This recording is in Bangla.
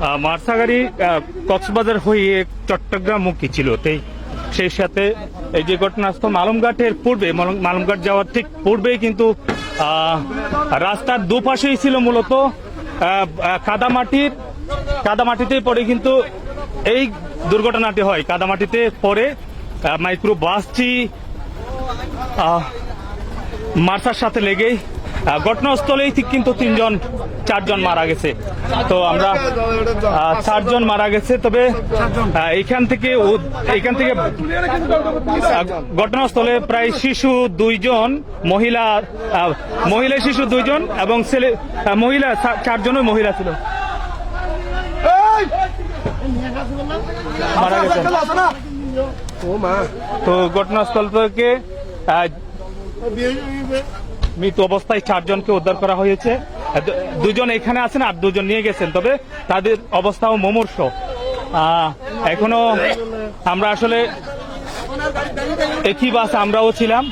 আহ, মার্সা গাড়ি আহ, কক্সবাজার হয়ে চট্টগ্রামমুখী ছিল। তাই সেই সাথে এই যে ঘটনাস্থল মালুমঘাটের পূর্বে মালুম- মালুমঘাট যাওয়ার ঠিক পূর্বেই কিন্তু রাস্তার দুপাশেই ছিল মূলত কাদামাটির কাদামাটিতেই পরে কিন্তু এই দুর্ঘটনাটি হয়। কাদামাটিতে পরে মাইক্রো বাসটি মার্সার সাথে লেগেই ঘটনাস্থলেই ঠিক কিন্তু তিনজন চারজন মারা গেছে। তো আমরা চারজন মারা গেছে তবে এখান থেকে এখান থেকে ঘটনাস্থলে প্রায় শিশু দুইজন মহিলা মহিলা শিশু দুইজন এবং ছেলে মহিলা চারজনই মহিলা ছিল। মারা গেছে। তো ঘটনাস্থল থেকে মৃত অবস্থায় চারজনকে উদ্ধার করা হয়েছে। আর দুজন এখানে আছেন আর দুজন নিয়ে গেছেন তবে তাদের অবস্থাও মমর্ষ। আহ, এখনও আমরা আসলে একই বাস আমরাও ছিলাম।